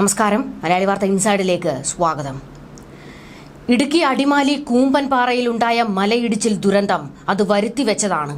നമസ്കാരം. മലയാളി വാർത്ത ഇൻസൈഡിലേക്ക് സ്വാഗതം. ഇടുക്കി അടിമാലി കൂമ്പൻപാറയിലുണ്ടായ മലയിടിച്ചിൽ ദുരന്തം അത് വരുത്തിവെച്ചതാണ്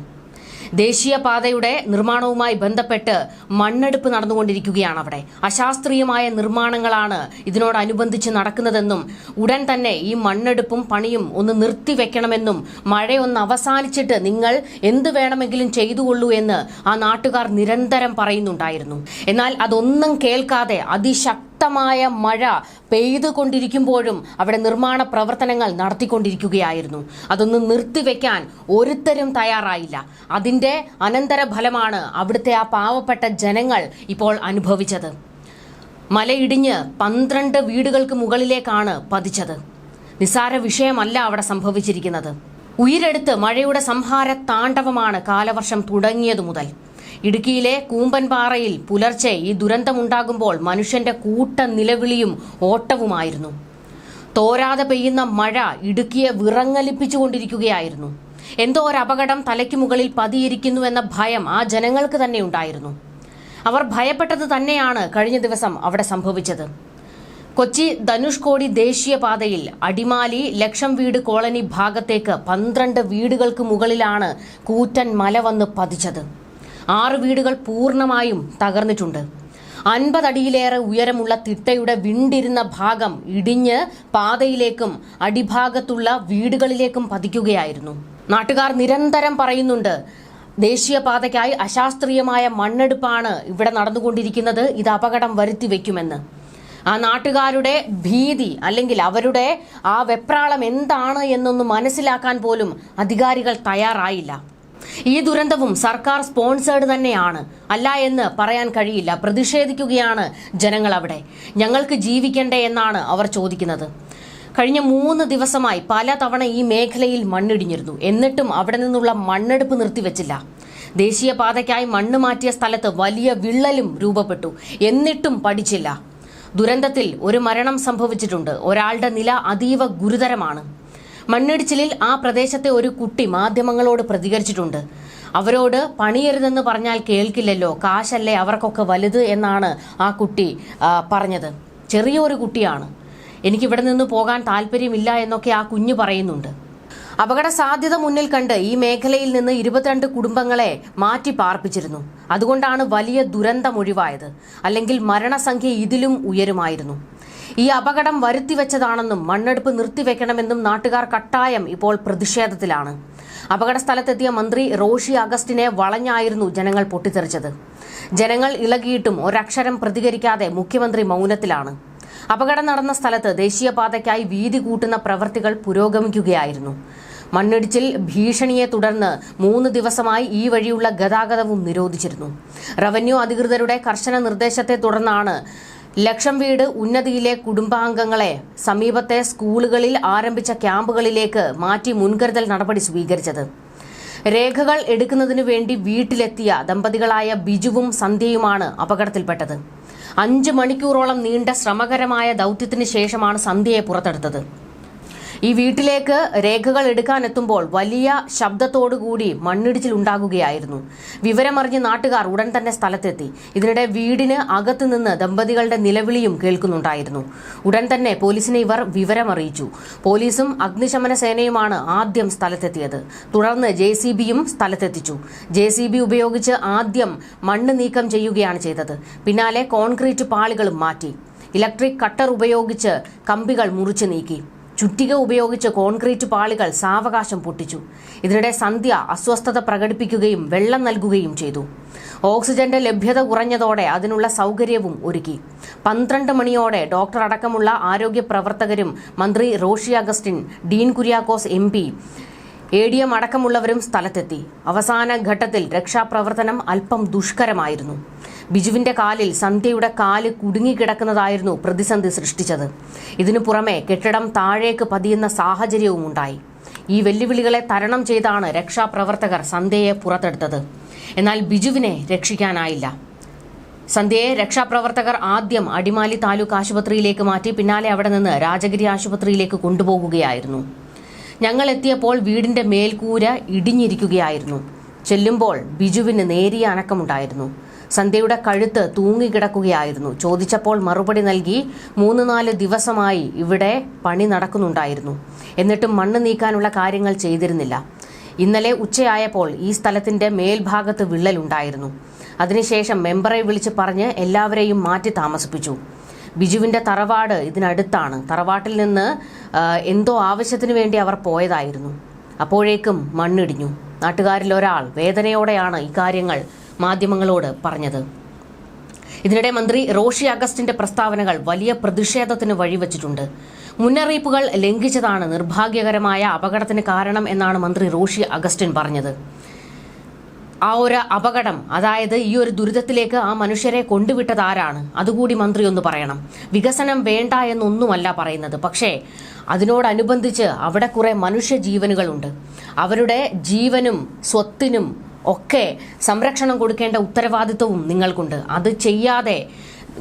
ദേശീയപാതയുടെ നിർമ്മാണവുമായി ബന്ധപ്പെട്ട് മണ്ണെടുപ്പ് നടന്നുകൊണ്ടിരിക്കുകയാണ് അവിടെ. അശാസ്ത്രീയമായ നിർമ്മാണങ്ങളാണ് ഇതിനോടനുബന്ധിച്ച് നടക്കുന്നതെന്നും ഉടൻ തന്നെ ഈ മണ്ണെടുപ്പും പണിയും ഒന്ന് നിർത്തിവെക്കണമെന്നും മഴയൊന്ന് അവസാനിച്ചിട്ട് നിങ്ങൾ എന്ത് വേണമെങ്കിലും ചെയ്തുകൊള്ളൂ എന്ന് ആ നാട്ടുകാർ നിരന്തരം പറയുന്നുണ്ടായിരുന്നു. എന്നാൽ അതൊന്നും കേൾക്കാതെ അതിശക്തി ശക്തമായ മഴ പെയ്തുകൊണ്ടിരിക്കുമ്പോഴും അവിടെ നിർമ്മാണ പ്രവർത്തനങ്ങൾ നടത്തിക്കൊണ്ടിരിക്കുകയായിരുന്നു. അതൊന്ന് നിർത്തിവെക്കാൻ ഒരുത്തരും തയ്യാറായില്ല. അതിന്റെ അനന്തരഫലമാണ് അവിടുത്തെ ആ പാവപ്പെട്ട ജനങ്ങൾ ഇപ്പോൾ അനുഭവിച്ചത്. മലയിടിഞ്ഞ് പന്ത്രണ്ട് വീടുകൾക്ക് മുകളിലേക്കാണ് പതിച്ചത്. നിസാര വിഷയമല്ല അവിടെ സംഭവിച്ചിരിക്കുന്നത്. ഉയരെടുത്ത് മഴയുടെ സംഹാര താണ്ഡവമാണ് കാലവർഷം തുടങ്ങിയതു മുതൽ ഇടുക്കിയിലെ കൂമ്പൻപാറയിൽ പുലർച്ചെ ഈ ദുരന്തമുണ്ടാകുമ്പോൾ മനുഷ്യന്റെ കൂട്ട നിലവിളിയും ഓട്ടവുമായിരുന്നു. തോരാതെ പെയ്യുന്ന മഴ ഇടുക്കിയെ വിറങ്ങലിപ്പിച്ചുകൊണ്ടിരിക്കുകയായിരുന്നു. എന്തോ ഒരു അപകടം തലയ്ക്ക് മുകളിൽ പതിയിരിക്കുന്നുവെന്ന ഭയം ആ ജനങ്ങൾക്ക് തന്നെ ഉണ്ടായിരുന്നു. അവർ ഭയപ്പെട്ടത് തന്നെയാണ് കഴിഞ്ഞ ദിവസം അവിടെ സംഭവിച്ചത്. കൊച്ചി ധനുഷ്കോടി ദേശീയപാതയിൽ അടിമാലി ലക്ഷം വീട് കോളനി ഭാഗത്തേക്ക് പന്ത്രണ്ട് വീടുകൾക്ക് മുകളിലാണ് കൂറ്റൻ മല വന്ന് പതിച്ചത്. ആറ് വീടുകൾ പൂർണമായും തകർന്നിട്ടുണ്ട്. അൻപതടിയിലേറെ ഉയരമുള്ള തിട്ടയുടെ വിണ്ടിരുന്ന ഭാഗം ഇടിഞ്ഞ് പാതയിലേക്കും അടിഭാഗത്തുള്ള വീടുകളിലേക്കും പതിക്കുകയായിരുന്നു. നാട്ടുകാർ നിരന്തരം പറയുന്നുണ്ട് ദേശീയപാതയ്ക്കായി അശാസ്ത്രീയമായ മണ്ണെടുപ്പാണ് ഇവിടെ നടന്നുകൊണ്ടിരിക്കുന്നത് ഇത് അപകടം വരുത്തി വെക്കുമെന്ന് ആ നാട്ടുകാരുടെ ഭീതി അല്ലെങ്കിൽ അവരുടെ ആ വെപ്രാളം എന്താണ് എന്നൊന്ന് മനസ്സിലാക്കാൻ പോലും അധികാരികൾ തയ്യാറായില്ല. ഈ ദുരന്തവും സർക്കാർ സ്പോൺസേഡ് തന്നെയാണ്. അല്ല എന്ന് പറയാൻ കഴിയില്ല. പ്രതിഷേധിക്കുകയാണ് ജനങ്ങൾ അവിടെ. ഞങ്ങൾക്ക് ജീവിക്കണ്ടേ എന്നാണ് അവർ ചോദിക്കുന്നത്. കഴിഞ്ഞ മൂന്ന് ദിവസമായി പല തവണ ഈ മേഖലയിൽ മണ്ണിടിഞ്ഞിരുന്നു. എന്നിട്ടും അവിടെ നിന്നുള്ള മണ്ണെടുപ്പ് നിർത്തിവെച്ചില്ല. ദേശീയപാതയ്ക്കായി മണ്ണ് മാറ്റിയ സ്ഥലത്ത് വലിയ വിള്ളലും രൂപപ്പെട്ടു. എന്നിട്ടും പഠിച്ചില്ല. ദുരന്തത്തിൽ ഒരു മരണം സംഭവിച്ചിട്ടുണ്ട്. ഒരാളുടെ നില അതീവ ഗുരുതരമാണ്. മണ്ണിടിച്ചിലിൽ ആ പ്രദേശത്തെ ഒരു കുട്ടി മാധ്യമങ്ങളോട് പ്രതികരിച്ചിട്ടുണ്ട്. അവരോട് പണിയരുതെന്ന് പറഞ്ഞാൽ കേൾക്കില്ലല്ലോ കാശല്ലേ അവർക്കൊക്കെ വലുത് എന്നാണ് ആ കുട്ടി പറഞ്ഞത്. ചെറിയൊരു കുട്ടിയാണ്. എനിക്ക് ഇവിടെ നിന്ന് പോകാൻ താല്പര്യമില്ല എന്നൊക്കെ ആ കുഞ്ഞ് പറയുന്നുണ്ട്. അപകട സാധ്യത മുന്നിൽ കണ്ട് ഈ മേഖലയിൽ നിന്ന് ഇരുപത്തിരണ്ട് കുടുംബങ്ങളെ മാറ്റി പാർപ്പിച്ചിരുന്നു അതുകൊണ്ടാണ് വലിയ ദുരന്തം ഒഴിവായത്. അല്ലെങ്കിൽ മരണസംഖ്യ ഇതിലും ഉയരുമായിരുന്നു. ഈ അപകടം വരുത്തിവെച്ചതാണെന്നും മണ്ണെടുപ്പ് നിർത്തിവെക്കണമെന്നും നാട്ടുകാർ കട്ടായം ഇപ്പോൾ പ്രതിഷേധത്തിലാണ്. അപകട സ്ഥലത്തെത്തിയ മന്ത്രി റോഷി അഗസ്റ്റിനെ വളഞ്ഞായിരുന്നു ജനങ്ങൾ പൊട്ടിത്തെറിച്ചത്. ജനങ്ങൾ ഇളകിയിട്ടും ഒരക്ഷരം പ്രതികരിക്കാതെ മുഖ്യമന്ത്രി മൗനത്തിലാണ്. അപകടം നടന്ന സ്ഥലത്ത് ദേശീയപാതയ്ക്കായി വീതി കൂട്ടുന്ന പ്രവൃത്തികൾ പുരോഗമിക്കുകയായിരുന്നു. മണ്ണിടിച്ചിൽ ഭീഷണിയെ തുടർന്ന് മൂന്ന് ദിവസമായി ഈ വഴിയുള്ള ഗതാഗതവും നിരോധിച്ചിരുന്നു. റവന്യൂ അധികൃതരുടെ കർശന നിർദ്ദേശത്തെ തുടർന്നാണ് ലക്ഷം വീട് ഉന്നതിയിലെ കുടുംബാംഗങ്ങളെ സമീപത്തെ സ്കൂളുകളിൽ ആരംഭിച്ച ക്യാമ്പുകളിലേക്ക് മാറ്റി മുൻകരുതൽ നടപടി സ്വീകരിച്ചത്. രേഖകൾ എടുക്കുന്നതിനു വേണ്ടി വീട്ടിലെത്തിയ ദമ്പതികളായ ബിജുവും സന്ധ്യയുമാണ് അപകടത്തിൽപ്പെട്ടത്. അഞ്ച് മണിക്കൂറോളം നീണ്ട ശ്രമകരമായ ദൗത്യത്തിന് ശേഷമാണ് സന്ധ്യയെ പുറത്തെടുത്തത്. ഈ വീട്ടിലേക്ക് രേഖകൾ എടുക്കാൻ എത്തുമ്പോൾ വലിയ ശബ്ദത്തോടുകൂടി മണ്ണിടിച്ചിൽ ഉണ്ടാകുകയായിരുന്നു വിവരമറിഞ്ഞ് നാട്ടുകാർ ഉടൻ തന്നെ സ്ഥലത്തെത്തി. ഇതിനിടെ വീടിന് അകത്തു നിന്ന് ദമ്പതികളുടെ നിലവിളിയും കേൾക്കുന്നുണ്ടായിരുന്നു. ഉടൻ തന്നെ പോലീസിനെ ഇവർ വിവരമറിയിച്ചു. പോലീസും അഗ്നിശമന സേനയുമാണ് ആദ്യം സ്ഥലത്തെത്തിയത്. തുടർന്ന് ജെ സി ബിയും സ്ഥലത്തെത്തിച്ചു. ജെ സി ബി ഉപയോഗിച്ച് ആദ്യം മണ്ണ് നീക്കം ചെയ്യുകയാണ് ചെയ്തത്. പിന്നാലെ കോൺക്രീറ്റ് പാളികളും മാറ്റി. ഇലക്ട്രിക് കട്ടർ ഉപയോഗിച്ച് കമ്പികൾ മുറിച്ചു നീക്കി. ചുറ്റിക ഉപയോഗിച്ച് കോൺക്രീറ്റ് പാളികൾ സാവകാശം പൊട്ടിച്ചു. ഇതിനിടെ സന്ധ്യ അസ്വസ്ഥത പ്രകടിപ്പിക്കുകയും വെള്ളം നൽകുകയും ചെയ്തു. ഓക്സിജന്റെ ലഭ്യത കുറഞ്ഞതോടെ അതിനുള്ള സൗകര്യവും ഒരുക്കി. പന്ത്രണ്ട് മണിയോടെ ഡോക്ടർ അടക്കമുള്ള ആരോഗ്യ പ്രവർത്തകരും മന്ത്രി Roshy Augustine Dean Kuriakose M P A D M അടക്കമുള്ളവരും സ്ഥലത്തെത്തി. അവസാന ഘട്ടത്തിൽ രക്ഷാപ്രവർത്തനം അല്പം ദുഷ്കരമായിരുന്നു. ബിജുവിന്റെ കാലിൽ സന്ധ്യയുടെ കാൽ കുടുങ്ങിക്കിടക്കുന്നതായിരുന്നു പ്രതിസന്ധി സൃഷ്ടിച്ചത്. ഇതിനു പുറമെ കെട്ടിടം താഴേക്ക് പതിയുന്ന സാഹചര്യവും ഉണ്ടായി. ഈ വെല്ലുവിളികളെ തരണം ചെയ്താണ് രക്ഷാപ്രവർത്തകർ സന്ധ്യയെ പുറത്തെടുത്തത്. എന്നാൽ ബിജുവിനെ രക്ഷിക്കാനായില്ല. സന്ധ്യയെ രക്ഷാപ്രവർത്തകർ ആദ്യം അടിമാലി താലൂക്ക് ആശുപത്രിയിലേക്ക് മാറ്റി പിന്നാലെ അവിടെ നിന്ന് രാജഗിരി ആശുപത്രിയിലേക്ക് കൊണ്ടുപോകുകയായിരുന്നു. ഞങ്ങൾ എത്തിയപ്പോൾ വീടിന്റെ മേൽക്കൂര ഇടിഞ്ഞിരിക്കുകയായിരുന്നു. ചെല്ലുമ്പോൾ ബിജുവിന് നേരിയ അനക്കമുണ്ടായിരുന്നു. സന്ധ്യയുടെ കഴുത്ത് തൂങ്ങിക്കിടക്കുകയായിരുന്നു. ചോദിച്ചപ്പോൾ മറുപടി നൽകി മൂന്ന് നാല് ദിവസമായി ഇവിടെ പണി നടക്കുന്നുണ്ടായിരുന്നു. എന്നിട്ടും മണ്ണ് നീക്കാനുള്ള കാര്യങ്ങൾ ചെയ്തിരുന്നില്ല. ഇന്നലെ ഉച്ചയായപ്പോൾ ഈ സ്ഥലത്തിന്റെ മേൽഭാഗത്ത് വിള്ളലുണ്ടായിരുന്നു. അതിനുശേഷം മെമ്പറെ വിളിച്ച് പറഞ്ഞ് എല്ലാവരെയും മാറ്റി താമസിപ്പിച്ചു. ബിജുവിന്റെ തറവാട് ഇതിനടുത്താണ്. തറവാട്ടിൽ നിന്ന് എന്തോ ആവശ്യത്തിന് വേണ്ടി അവർ പോയതായിരുന്നു. അപ്പോഴേക്കും മണ്ണിടിഞ്ഞു. നാട്ടുകാരിൽ ഒരാൾ വേദനയോടെയാണ് ഇക്കാര്യങ്ങൾ മാധ്യമങ്ങളോട് പറഞ്ഞത്. ഇതിനിടെ മന്ത്രി റോഷി അഗസ്റ്റിന്റെ പ്രസ്താവനകൾ വലിയ പ്രതിഷേധത്തിന് വഴിവെച്ചിട്ടുണ്ട്. മുന്നറിയിപ്പുകൾ ലംഘിച്ചതാണ് നിർഭാഗ്യകരമായ അപകടത്തിന് കാരണം എന്നാണ് മന്ത്രി റോഷി അഗസ്റ്റിൻ പറഞ്ഞത്. ആ ഒരു അപകടം അതായത് ഈ ഒരു ദുരിതത്തിലേക്ക് ആ മനുഷ്യരെ കൊണ്ടുവിട്ടത് ആരാണ്? അതുകൂടി മന്ത്രി ഒന്ന് പറയണം. വികസനം വേണ്ട എന്നൊന്നുമല്ല പറയുന്നത്. പക്ഷേ അതിനോടനുബന്ധിച്ച് അവിടെ കുറെ മനുഷ്യ ജീവനുകളുണ്ട്. അവരുടെ ജീവനും സ്വത്തിനും ഒക്കെ സംരക്ഷണം കൊടുക്കേണ്ട ഉത്തരവാദിത്വവും നിങ്ങൾക്കുണ്ട്. അത് ചെയ്യാതെ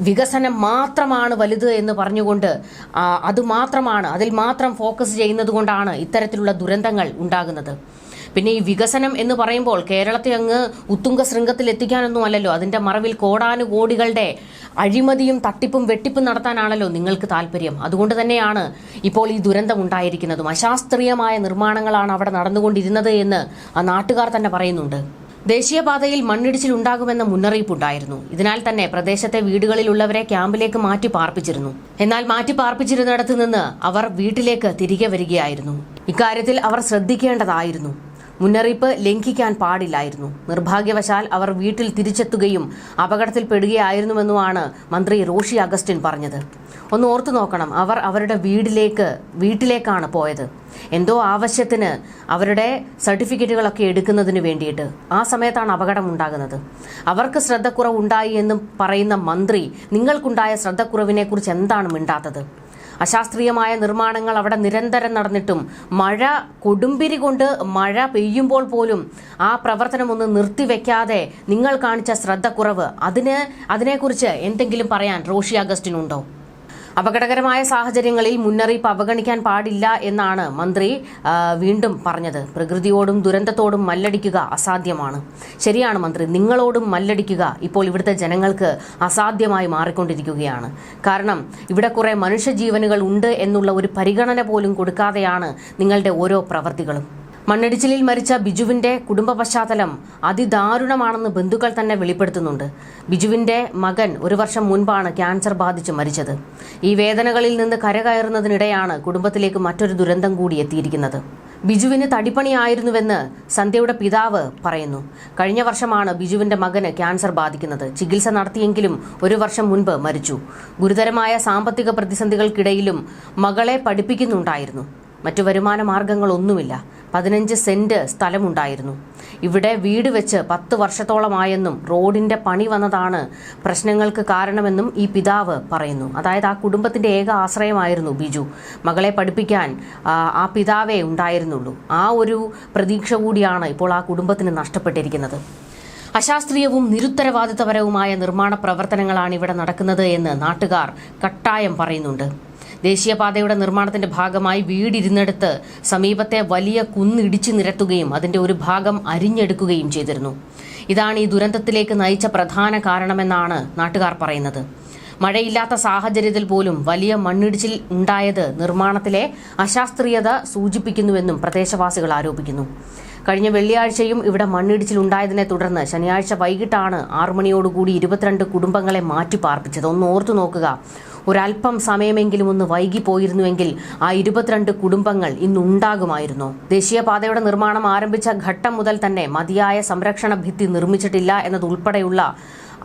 വികസനം മാത്രമാണ് വലുത് എന്ന് പറഞ്ഞുകൊണ്ട് അത് മാത്രമാണ് അതിൽ മാത്രം ഫോക്കസ് ചെയ്യുന്നത് കൊണ്ടാണ് ഇത്തരത്തിലുള്ള ദുരന്തങ്ങൾ ഉണ്ടാകുന്നത്. പിന്നെ ഈ വികസനം എന്ന് പറയുമ്പോൾ കേരളത്തെ അങ്ങ് ഉത്തുംഗ ശൃംഗത്തിൽ എത്തിക്കാനൊന്നും അല്ലല്ലോ. അതിന്റെ മറവിൽ കോടാനുകോടികളുടെ അഴിമതിയും തട്ടിപ്പും വെട്ടിപ്പും നടത്താനാണല്ലോ നിങ്ങൾക്ക് താല്പര്യം. അതുകൊണ്ട് തന്നെയാണ് ഇപ്പോൾ ഈ ദുരന്തം ഉണ്ടായിരിക്കുന്നതും. അശാസ്ത്രീയമായ നിർമ്മാണങ്ങളാണ് അവിടെ നടന്നുകൊണ്ടിരുന്നത് എന്ന് ആ നാട്ടുകാർ തന്നെ പറയുന്നുണ്ട്. ദേശീയപാതയിൽ ഉണ്ടാകുമെന്ന മുന്നറിയിപ്പുണ്ടായിരുന്നു. ഇതിനാൽ തന്നെ പ്രദേശത്തെ വീടുകളിലുള്ളവരെ ക്യാമ്പിലേക്ക് മാറ്റി പാർപ്പിച്ചിരുന്നു. എന്നാൽ മാറ്റി പാർപ്പിച്ചിരുന്നിടത്ത് നിന്ന് അവർ വീട്ടിലേക്ക് തിരികെ വരികയായിരുന്നു. ഇക്കാര്യത്തിൽ അവർ ശ്രദ്ധിക്കേണ്ടതായിരുന്നു. മുന്നറിയിപ്പ് ലംഘിക്കാൻ പാടില്ലായിരുന്നു. നിർഭാഗ്യവശാൽ അവർ വീട്ടിൽ തിരിച്ചെത്തുകയും അപകടത്തിൽപ്പെടുകയായിരുന്നുവെന്നുമാണ് മന്ത്രി റോഷി അഗസ്റ്റിൻ പറഞ്ഞത്. ഒന്ന് ഓർത്തു നോക്കണം അവർ അവരുടെ വീടിലേക്ക് വീട്ടിലേക്കാണ് പോയത്. എന്തോ ആവശ്യത്തിന് അവരുടെ സർട്ടിഫിക്കറ്റുകളൊക്കെ എടുക്കുന്നതിന് വേണ്ടിയിട്ട് ആ സമയത്താണ് അപകടം ഉണ്ടാകുന്നത്. അവർക്ക് ശ്രദ്ധക്കുറവ് ഉണ്ടായി എന്ന് പറയുന്ന മന്ത്രി നിങ്ങൾക്കുണ്ടായ ശ്രദ്ധക്കുറവിനെക്കുറിച്ച് എന്താണ് മിണ്ടാത്തത്? അശാസ്ത്രീയമായ നിർമ്മാണങ്ങൾ അവിടെ നിരന്തരം നടന്നിട്ടും മഴ കൊടുമ്പിരി കൊണ്ട് മഴ പെയ്യുമ്പോൾ പോലും ആ പ്രവർത്തനം ഒന്ന് നിർത്തിവെക്കാതെ നിങ്ങൾ കാണിച്ച ശ്രദ്ധക്കുറവ്. അതിന് അതിനെക്കുറിച്ച് എന്തെങ്കിലും പറയാൻ റോഷി അഗസ്റ്റിനുണ്ടോ? അപകടകരമായ സാഹചര്യങ്ങളിൽ മുന്നറിയിപ്പ് അവഗണിക്കാൻ പാടില്ല എന്നാണ് മന്ത്രി വീണ്ടും പറഞ്ഞത്. പ്രകൃതിയോടും ദുരന്തത്തോടും മല്ലടിക്കുക അസാധ്യമാണ്. ശരിയാണ് മന്ത്രി നിങ്ങളോടും മല്ലടിക്കുക ഇപ്പോൾ ഇവിടുത്തെ ജനങ്ങൾക്ക് അസാധ്യമായി മാറിക്കൊണ്ടിരിക്കുകയാണ്. കാരണം ഇവിടെ കുറെ മനുഷ്യജീവനുകൾ ഉണ്ട് എന്നുള്ള ഒരു പരിഗണന പോലും കൊടുക്കാതെയാണ് നിങ്ങളുടെ ഓരോ പ്രവർത്തികളും. മണ്ണിടിച്ചിലിൽ മരിച്ച ബിജുവിന്റെ കുടുംബ പശ്ചാത്തലം അതിദാരുണമാണെന്ന് ബന്ധുക്കൾ തന്നെ വെളിപ്പെടുത്തുന്നുണ്ട്. ബിജുവിന്റെ മകൻ ഒരു വർഷം മുൻപാണ് ക്യാൻസർ ബാധിച്ച് മരിച്ചത്. ഈ വേദനകളിൽ നിന്ന് കരകയറുന്നതിനിടെയാണ് കുടുംബത്തിലേക്ക് മറ്റൊരു ദുരന്തം കൂടി എത്തിയിരിക്കുന്നത്. ബിജുവിന് തടിപ്പണിയായിരുന്നുവെന്ന് സന്ധ്യയുടെ പിതാവ് പറയുന്നു. കഴിഞ്ഞ വർഷമാണ് ബിജുവിന്റെ മകന് ക്യാൻസർ ബാധിക്കുന്നത്. ചികിത്സ നടത്തിയെങ്കിലും ഒരു വർഷം മുൻപ് മരിച്ചു. ഗുരുതരമായ സാമ്പത്തിക പ്രതിസന്ധികൾക്കിടയിലും മകളെ പഠിപ്പിക്കുന്നുണ്ടായിരുന്നു. മറ്റു വരുമാന മാർഗങ്ങളൊന്നുമില്ല. പതിനഞ്ച് സെന്റ് സ്ഥലമുണ്ടായിരുന്നു. ഇവിടെ വീട് വെച്ച് പത്ത് വർഷത്തോളമായെന്നും റോഡിന്റെ പണി വന്നതാണ് പ്രശ്നങ്ങൾക്ക് കാരണമെന്നും ഈ പിതാവ് പറയുന്നു. അതായത് ആ കുടുംബത്തിന്റെ ഏക ആശ്രയമായിരുന്നു ബിജു. മകളെ പഠിപ്പിക്കാൻ ആ, പിതാവേ ഉണ്ടായിരുന്നുള്ളൂ. ആ ഒരു പ്രതീക്ഷ കൂടിയാണ് ഇപ്പോൾ ആ കുടുംബത്തിന് നഷ്ടപ്പെട്ടിരിക്കുന്നത്. അശാസ്ത്രീയവും നിരുത്തരവാദിത്തപരവുമായ നിർമ്മാണ പ്രവർത്തനങ്ങളാണ് ഇവിടെ നടക്കുന്നത് എന്ന് നാട്ടുകാർ കട്ടായം പറയുന്നുണ്ട്. ദേശീയപാതയുടെ നിർമ്മാണത്തിന്റെ ഭാഗമായി വീടിരുന്നിടത്ത് സമീപത്തെ വലിയ കുന്നിടിച്ചു നിരത്തുകയും അതിന്റെ ഒരു ഭാഗം അരിഞ്ഞെടുക്കുകയും ചെയ്തിരുന്നു. ഇതാണ് ഈ ദുരന്തത്തിലേക്ക് നയിച്ച പ്രധാന കാരണമെന്നാണ് നാട്ടുകാർ പറയുന്നത്. മഴയില്ലാത്ത സാഹചര്യത്തിൽ പോലും വലിയ മണ്ണിടിച്ചിൽ ഉണ്ടായത് നിർമ്മാണത്തിലെ അശാസ്ത്രീയത സൂചിപ്പിക്കുന്നുവെന്നും പ്രദേശവാസികൾ ആരോപിക്കുന്നു. കഴിഞ്ഞ വെള്ളിയാഴ്ചയും ഇവിടെ മണ്ണിടിച്ചിൽ ഉണ്ടായതിനെ തുടർന്ന് ശനിയാഴ്ച വൈകിട്ടാണ് ആറുമണിയോടുകൂടി ഇരുപത്തിരണ്ട് കുടുംബങ്ങളെ മാറ്റി പാർപ്പിച്ചത് ഒന്ന് ഓർത്തു നോക്കുക ഒരല്പം സമയമെങ്കിലും ഒന്ന് വൈകി പോയിരുന്നുവെങ്കിൽ ആ ഇരുപത്തിരണ്ട് കുടുംബങ്ങൾ ഇന്നുണ്ടാകുമായിരുന്നു. ദേശീയപാതയുടെ നിർമ്മാണം ആരംഭിച്ച ഘട്ടം മുതൽ തന്നെ മതിയായ സംരക്ഷണ ഭിത്തി നിർമ്മിച്ചിട്ടില്ല എന്നതുൾപ്പെടെയുള്ള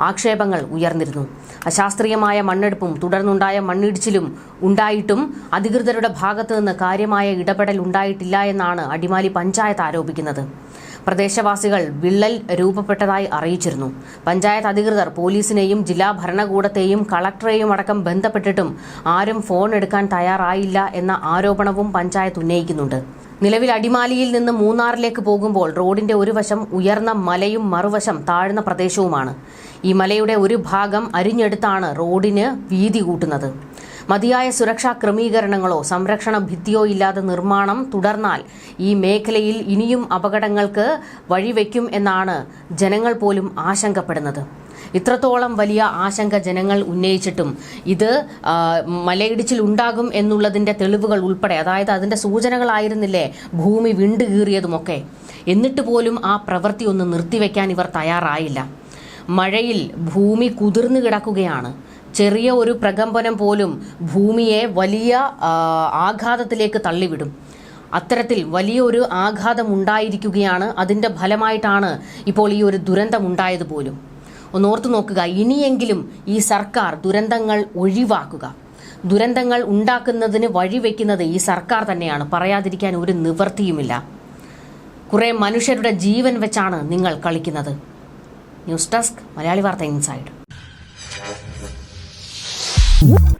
ആക്ഷേപങ്ങൾ ഉയർന്നിരുന്നു. അശാസ്ത്രീയമായ മണ്ണെടുപ്പും തുടർന്നുണ്ടായ മണ്ണിടിച്ചിലും ഉണ്ടായിട്ടും അധികൃതരുടെ ഭാഗത്തു നിന്ന് കാര്യമായ ഇടപെടൽ ഉണ്ടായിട്ടില്ല എന്നാണ് അടിമാലി പഞ്ചായത്ത് ആരോപിക്കുന്നത്. പ്രദേശവാസികൾ വിള്ളൽ രൂപപ്പെട്ടതായി അറിയിച്ചിരുന്നു. പഞ്ചായത്ത് അധികൃതർ പോലീസിനെയും ജില്ലാ ഭരണകൂടത്തെയും കളക്ടറെയും അടക്കം ബന്ധപ്പെട്ടിട്ടും ആരും ഫോൺ എടുക്കാൻ തയ്യാറായില്ല എന്ന ആരോപണവും പഞ്ചായത്ത് ഉന്നയിക്കുന്നുണ്ട്. നിലവിൽ അടിമാലിയിൽ നിന്ന് മൂന്നാറിലേക്ക് പോകുമ്പോൾ റോഡിന്റെ ഒരു വശം ഉയർന്ന മലയും മറുവശം താഴ്ന്ന പ്രദേശവുമാണ്. ഈ മലയുടെ ഒരു ഭാഗം അരിഞ്ഞെടുത്താണ് റോഡിന് വീതി കൂട്ടുന്നത്. മതിയായ സുരക്ഷാ ക്രമീകരണങ്ങളോ സംരക്ഷണ ഭിത്തിയോ ഇല്ലാതെ നിർമ്മാണം തുടർന്നാൽ ഈ മേഖലയിൽ ഇനിയും അപകടങ്ങൾക്ക് വഴിവെക്കും എന്നാണ് ജനങ്ങൾ പോലും ആശങ്കപ്പെടുന്നത്. ഇത്രത്തോളം വലിയ ആശങ്ക ജനങ്ങൾ ഉന്നയിച്ചിട്ടും ഇത് മലയിടിച്ചിൽ ഉണ്ടാകും എന്നുള്ളതിന്റെ തെളിവുകൾ ഉൾപ്പെടെ അതായത് അതിന്റെ സൂചനകളായിരുന്നില്ലേ ഭൂമി വിണ്ടുകീറിയതുമൊക്കെ എന്നിട്ട് പോലും ആ പ്രവൃത്തി ഒന്ന് നിർത്തിവെക്കാൻ ഇവർ തയ്യാറായില്ല. മഴയിൽ ഭൂമി കുതിർന്നു കിടക്കുകയാണ്. ചെറിയ ഒരു പ്രകമ്പനം പോലും ഭൂമിയെ വലിയ ആഘാതത്തിലേക്ക് തള്ളിവിടും. അത്തരത്തിൽ വലിയൊരു ആഘാതം ഉണ്ടായിരിക്കുകയാണ്. അതിന്റെ ഫലമായിട്ടാണ് ഇപ്പോൾ ഈ ഒരു ദുരന്തം ഉണ്ടായത് പോലും. ഒന്നോർത്തു നോക്കുക ഇനിയെങ്കിലും ഈ സർക്കാർ ദുരന്തങ്ങൾ ഒഴിവാക്കുക. ദുരന്തങ്ങൾ ഉണ്ടാക്കുന്നതിന് വഴിവെക്കുന്നത് ഈ സർക്കാർ തന്നെയാണ്. പറയാതിരിക്കാൻ ഒരു നിവൃത്തിയുമില്ല. കുറേ മനുഷ്യരുടെ ജീവൻ വെച്ചാണ് നിങ്ങൾ കളിക്കുന്നത്. ന്യൂസ് ഡെസ്ക് മലയാളി വാർത്ത ഇൻസൈഡ്. Whoop.